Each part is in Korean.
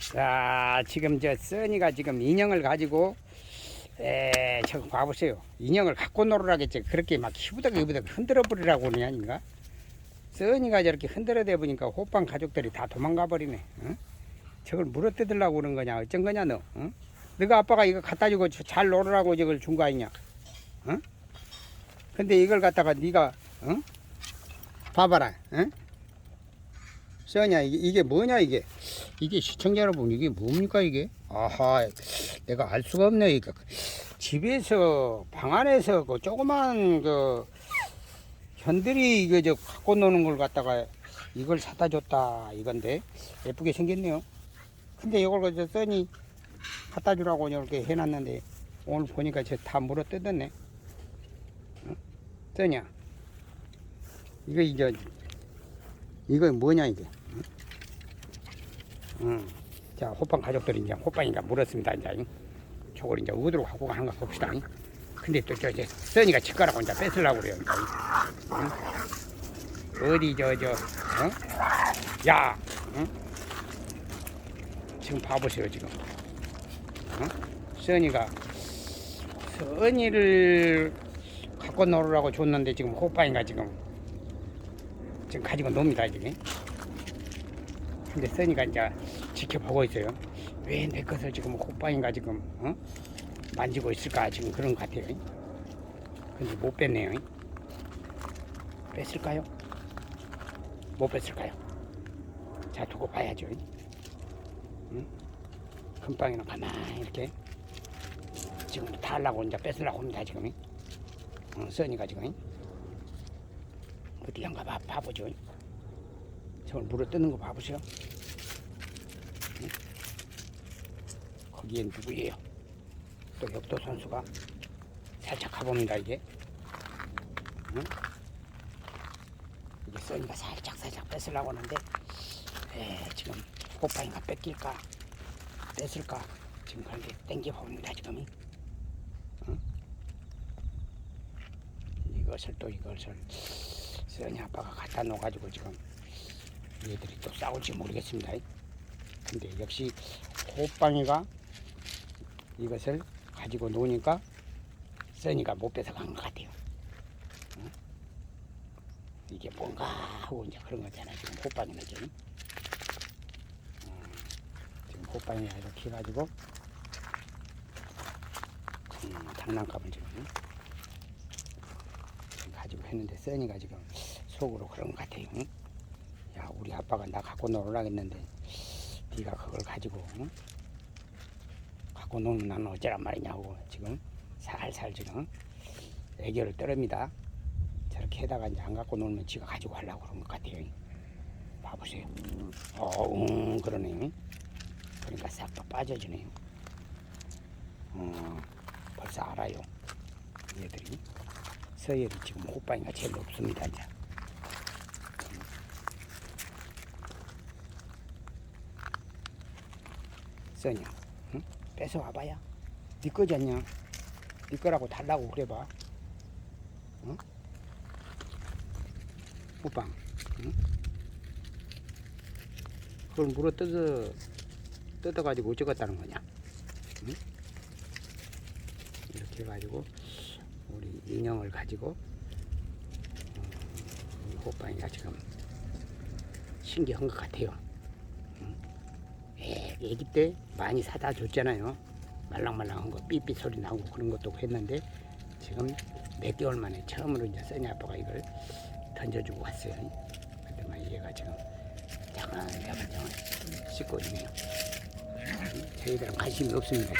자, 지금 저 써니가 지금 인형을 가지고 에, 저거 봐보세요. 인형을 갖고 놀으라겠지. 그렇게 막 희부덕 희부덕 흔들어 버리라고 하는 게 아닌가? 써니가 저렇게 흔들어 대 보니까 호빵 가족들이 다 도망가 버리네. 응? 저걸 물어 뜯으려고 그런 거냐? 어쩐 거냐 너? 응? 너가 아빠가 이거 갖다 주고 저- 잘 놀으라고 저걸 준 거 아니냐? 응? 근데 이걸 갖다가 네가 응? 봐봐라. 응? 써냐 이게, 이게 뭐냐 이게? 이게 시청자 여러분 이게 뭡니까 이게? 아하 내가 알 수가 없네 이거 집에서 방 안에서 그 조그만 그 현들이 이거 저 갖고 노는 걸 갖다가 이걸 사다 줬다 이건데 예쁘게 생겼네요. 근데 이걸 그저 써니 갖다 주라고 이렇게 해놨는데 오늘 보니까 저다 물어 뜯었네. 응? 써냐 이거 이제 이거 뭐냐 이게? 응? 응. 자 호빵 가족들이 이제 호빵이가 물었습니다 이제 저걸 이제 어디로 갖고 가는 가 봅시다. 응? 근데 또저 이제 써니가 젓가락을 이제 뺏으려고 그래요. 응? 어디 저저 어? 야 응? 지금 봐보세요 지금 어? 써니가 써니를 갖고 놀으라고 줬는데 지금 호빵이가 지금 지금 가지고 놉니다 지금 근데 써니가 이제 지켜보고 있어요 왜 내 것을 지금 호빵이가 지금 어? 만지고 있을까 지금 그런 것 같아요 근데 못 뺐네요 뺐을까요? 못 뺐을까요? 자 두고 봐야죠 응? 금빵이는 가만히 이렇게 지금 다 하려고 이제 뺏으려고 합니다 지금 어, 써니가 지금 어디 한가 봐, 봐보죠 저걸 물어 뜯는 거 봐보세요 응? 거기엔 누구예요 또 역도 선수가 살짝 가봅니다 이게 응? 이게 써니가 살짝 살짝 뺏으려고 하는데 에, 지금 호빵이가 뺏길까 뺏을까 지금 그렇게 땡겨 봅니다 지금 응? 이것을 또 이것을 써니 아빠가 갖다 놓아가지고 지금 얘들이 또 싸울지 모르겠습니다 근데 역시 호빵이가 이것을 가지고 노니까 써니가 못 뺏어간 것 같아요 응? 이게 뭔가 하고 이제 그런 거잖아요 지금 호빵이는 지금 지금 호빵이가 이렇게 해가지고 음, 장난감을 지금, 가지고 했는데 써니가 지금 속으로 그런 것 같아요. 응? 야 우리 아빠가 나 갖고 놀으라 했는데 네가 그걸 가지고 응? 갖고 놀면 나는 어쩌란 말이냐고 지금 살살 지금 애교를 떨입니다. 저렇게 해다가 이제 안 갖고 놀면 지가 가지고 하려고 그런 것 같아요. 봐보세요. 어, 응, 그러네. 그러니까 싹 다 빠져주네요. 어, 벌써 알아요. 얘들이. 서열이 지금 호빵이가 제일 높습니다, 이제. 써냐, 응? 뺏어 와봐야. 네 거잖냐? 네 거라고 달라고 그래봐. 응? 호빵, 응? 그걸 물어 뜯어, 뜯어가지고 어쩌겠다는 거냐? 응? 이렇게 해가지고 우리 인형을 가지고 어, 이 호빵이가 지금 신기한 것 같아요. 애기 때 많이 사다 줬잖아요. 말랑말랑한 거 삐삐 소리 나고 그런 것도 했는데 지금 몇 개월 만에 처음으로 이제 써니 아빠가 이걸 던져주고 왔어요. 막 얘가 지금 자글자글 씻고 있네요. 응? 저희들은 관심이 없습니다.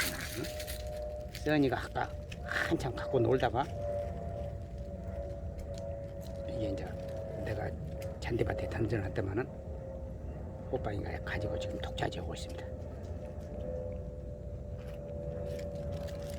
써니가 아까 한참 갖고 놀다가 이게 이제 내가 잔디밭에 던져놨더만은 호빵이가 가지고 지금 독차지하고 있습니다.